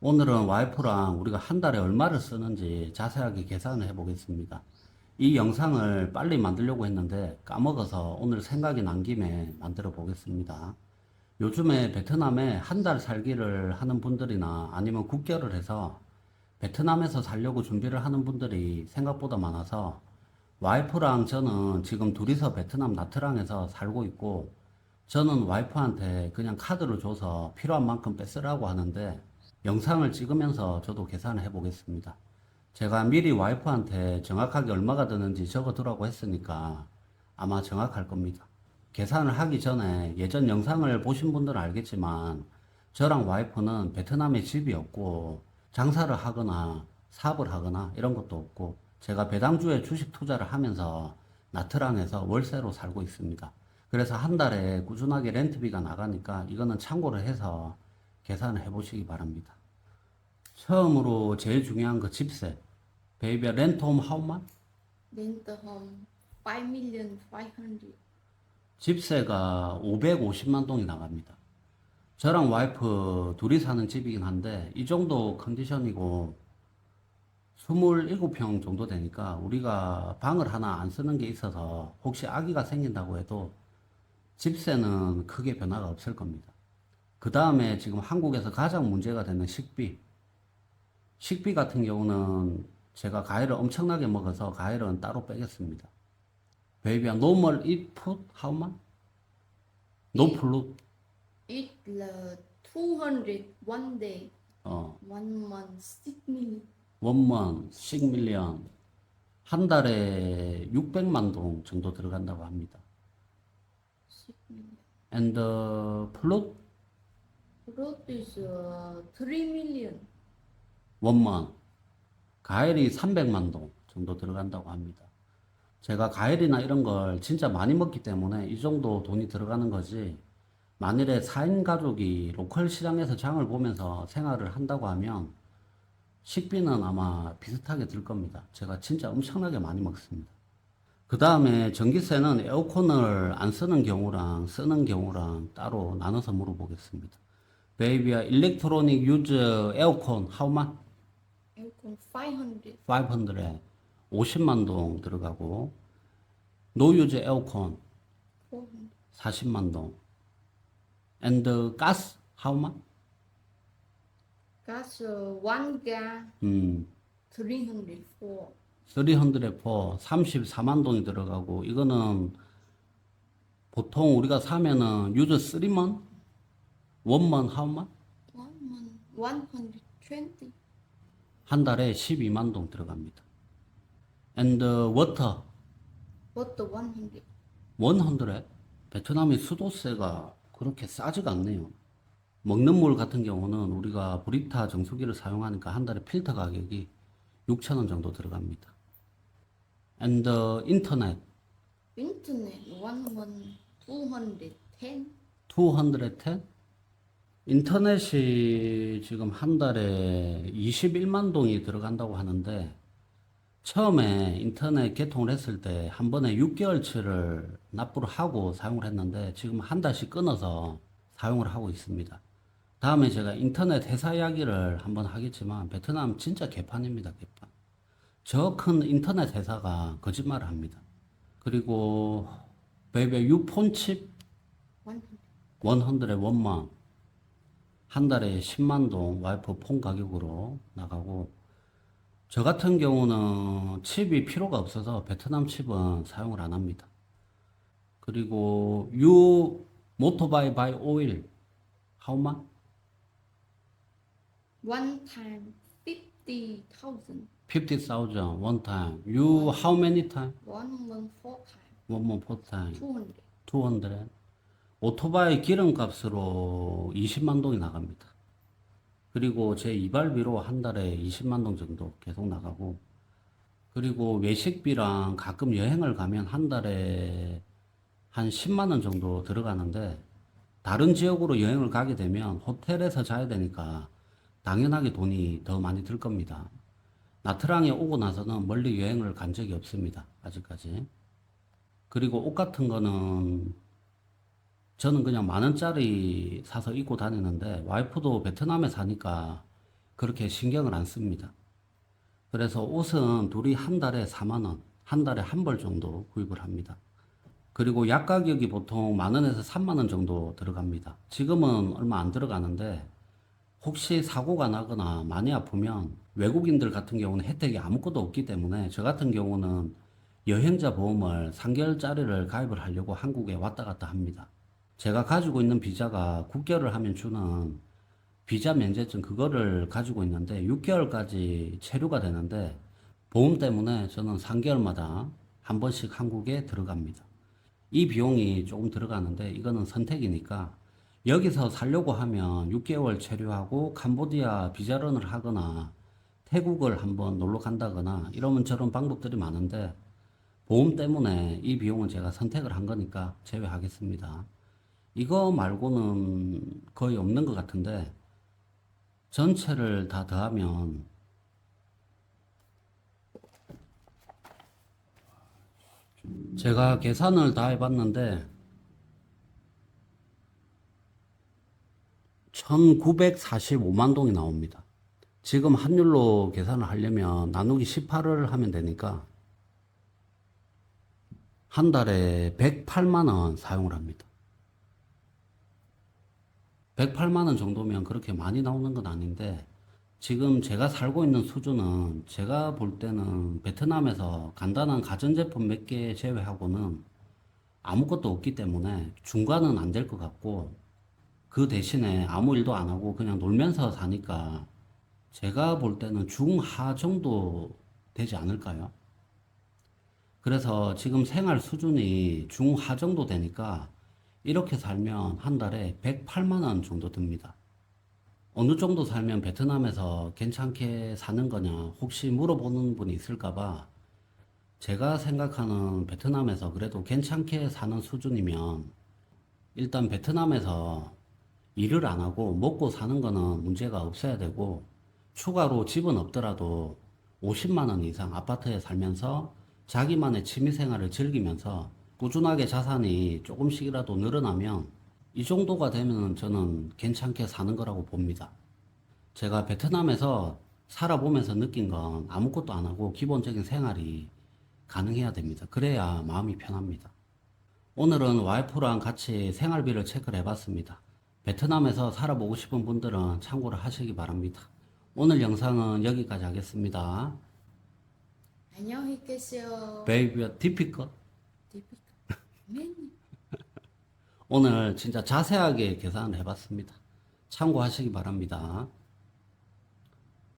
오늘은 와이프랑 우리가 한 달에 얼마를 쓰는지 자세하게 계산을 해 보겠습니다. 이 영상을 빨리 만들려고 했는데 까먹어서 오늘 생각이 난 김에 만들어 보겠습니다. 요즘에 베트남에 한 달 살기를 하는 분들이나 아니면 국결을 해서 베트남에서 살려고 준비를 하는 분들이 생각보다 많아서 와이프랑 저는 지금 둘이서 베트남 나트랑에서 살고 있고 저는 와이프한테 그냥 카드를 줘서 필요한 만큼 뺏으라고 하는데 영상을 찍으면서 저도 계산을 해 보겠습니다. 제가 미리 와이프한테 정확하게 얼마가 드는지 적어두라고 했으니까 아마 정확할 겁니다. 계산을 하기 전에 예전 영상을 보신 분들은 알겠지만 저랑 와이프는 베트남에 집이 없고 장사를 하거나 사업을 하거나 이런 것도 없고 제가 배당주에 주식 투자를 하면서 나트랑에서 월세로 살고 있습니다. 그래서 한 달에 꾸준하게 렌트비가 나가니까 이거는 참고를 해서 계산을 해보시기 바랍니다. 처음으로 제일 중요한 거 집세. 베이비야 렌트홈 하우만? Rent home 5 million 500. 집세가 550만 동이 나갑니다. 저랑 와이프 둘이 사는 집이긴 한데 이 정도 컨디션이고 27평 정도 되니까 우리가 방을 하나 안 쓰는 게 있어서 혹시 아기가 생긴다고 해도 집세는 크게 변화가 없을 겁니다. 그 다음에 지금 한국에서 가장 문제가 되는 식비. 식비 같은 경우는 제가 과일을 엄청나게 먹어서 과일은 따로 빼겠습니다. 베이비야, normal eat food how much? No food. It là 200 one day. 어, One month 6 million. 원만 6밀리언 한 달에 600만 동 정도 들어간다고 합니다. 6 million. And the uh, 3 million. 원만 과일이 300만 동 정도 들어간다고 합니다. 제가 과일이나 이런 걸 진짜 많이 먹기 때문에 이 정도 돈이 들어가는 거지. 만일에 4인 가족이 로컬 시장에서 장을 보면서 생활을 한다고 하면 식비는 아마 비슷하게 들 겁니다. 제가 진짜 엄청나게 많이 먹습니다. 그 다음에 전기세는 에어컨을 안 쓰는 경우랑 쓰는 경우랑 따로 나눠서 물어보겠습니다. 베이비야, 일렉트로닉 유즈 에어컨 how much? Aircon 500. 500에 50만 동 들어가고 노유즈 에어컨 400. 40만 동 and 가스 how much? Gas uh, one gas 음, 304. 300에 4 34만 동이 들어가고 이거는 보통 우리가 사면은 유즈 3만 원만 how much? One month 120. 한 달에 12만 동 들어갑니다. and water What the 100? 100? 베트남의 수도세가 그렇게 싸지가 않네요. 먹는 물 같은 경우는 우리가 브리타 정수기를 사용하니까 한 달에 필터 가격이 6,000원 정도 들어갑니다. and 인터넷 Internet one month 210. 210? 인터넷이 지금 한 달에 21만 동이 들어간다고 하는데 처음에 인터넷 개통을 했을 때 한 번에 6개월치를 납부를 하고 사용을 했는데 지금 한 달씩 끊어서 사용을 하고 있습니다. 다음에 제가 인터넷 회사 이야기를 한번 하겠지만 베트남 진짜 개판입니다, 개판. 저 큰 인터넷 회사가 거짓말을 합니다. 그리고 베이베 유폰칩 100. 100에 원만 한 달에 10만 동 와이프 폰 가격으로 나가고 저 같은 경우는 칩이 필요가 없어서 베트남 칩은 사용을 안 합니다. 그리고 유 모토바이 바이 오일 하우마 One time 50,000. 50,000 one time. You how many time? One month four time. One more four time. 200. 200. 오토바이 기름값으로 20만 동이 나갑니다. 그리고 제 이발비로 한 달에 20만 동 정도 계속 나가고, 그리고 외식비랑 가끔 여행을 가면 한 달에 한 10만 원 정도 들어가는데, 다른 지역으로 여행을 가게 되면 호텔에서 자야 되니까 당연하게 돈이 더 많이 들 겁니다. 나트랑에 오고 나서는 멀리 여행을 간 적이 없습니다. 아직까지. 그리고 옷 같은 거는 저는 그냥 만 원짜리 사서 입고 다니는데 와이프도 베트남에 사니까 그렇게 신경을 안 씁니다. 그래서 옷은 둘이 한 달에 4만 원, 한 달에 한 벌 정도 구입을 합니다. 그리고 약 가격이 보통 만 원에서 3만 원 정도 들어갑니다. 지금은 얼마 안 들어가는데 혹시 사고가 나거나 많이 아프면 외국인들 같은 경우는 혜택이 아무것도 없기 때문에 저 같은 경우는 여행자 보험을 3개월짜리를 가입을 하려고 한국에 왔다 갔다 합니다. 제가 가지고 있는 비자가 9개월을 하면 주는 비자 면제증 그거를 가지고 있는데 6개월까지 체류가 되는데 보험 때문에 저는 3개월마다 한 번씩 한국에 들어갑니다. 이 비용이 조금 들어가는데 이거는 선택이니까 여기서 살려고 하면 6개월 체류하고 캄보디아 비자런을 하거나 태국을 한번 놀러 간다거나 이러면 저런 방법들이 많은데 보험 때문에 이 비용은 제가 선택을 한 거니까 제외하겠습니다. 이거 말고는 거의 없는 것 같은데 전체를 다 더하면 제가 계산을 다 해봤는데 1945만 동이 나옵니다. 지금 환율로 계산을 하려면 나누기 18을 하면 되니까 한 달에 108만 원 사용을 합니다. 108만 원 정도면 그렇게 많이 나오는 건 아닌데 지금 제가 살고 있는 수준은 제가 볼 때는 베트남에서 간단한 가전제품 몇 개 제외하고는 아무것도 없기 때문에 중간은 안 될 것 같고 그 대신에 아무 일도 안 하고 그냥 놀면서 사니까 제가 볼 때는 중하 정도 되지 않을까요? 그래서 지금 생활 수준이 중하 정도 되니까 이렇게 살면 한 달에 108만 원 정도 듭니다. 어느 정도 살면 베트남에서 괜찮게 사는 거냐 혹시 물어보는 분이 있을까봐 제가 생각하는 베트남에서 그래도 괜찮게 사는 수준이면 일단 베트남에서 일을 안 하고 먹고 사는 거는 문제가 없어야 되고 추가로 집은 없더라도 50만 원 이상 아파트에 살면서 자기만의 취미 생활을 즐기면서 꾸준하게 자산이 조금씩이라도 늘어나면 이 정도가 되면 저는 괜찮게 사는 거라고 봅니다. 제가 베트남에서 살아보면서 느낀 건 아무것도 안 하고 기본적인 생활이 가능해야 됩니다. 그래야 마음이 편합니다. 오늘은 와이프랑 같이 생활비를 체크를 해봤습니다. 베트남에서 살아보고 싶은 분들은 참고를 하시기 바랍니다. 오늘 영상은 여기까지 하겠습니다. 안녕히 계세요. 베이비와 디피컷 디피카. 맨 오늘 진짜 자세하게 계산을 해봤습니다. 참고하시기 바랍니다.